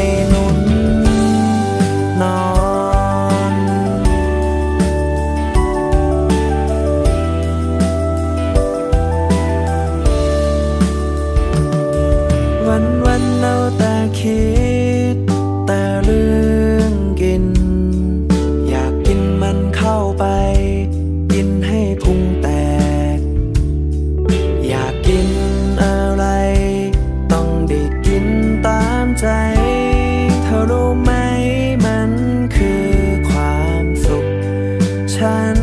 ้ คิดแต่เรื่องกิน อยากกินมันเข้าไป กินให้พุงแตก อยากกินอะไร ต้องได้กินตามใจ เธอรู้ไหมมันคือความสุข ฉัน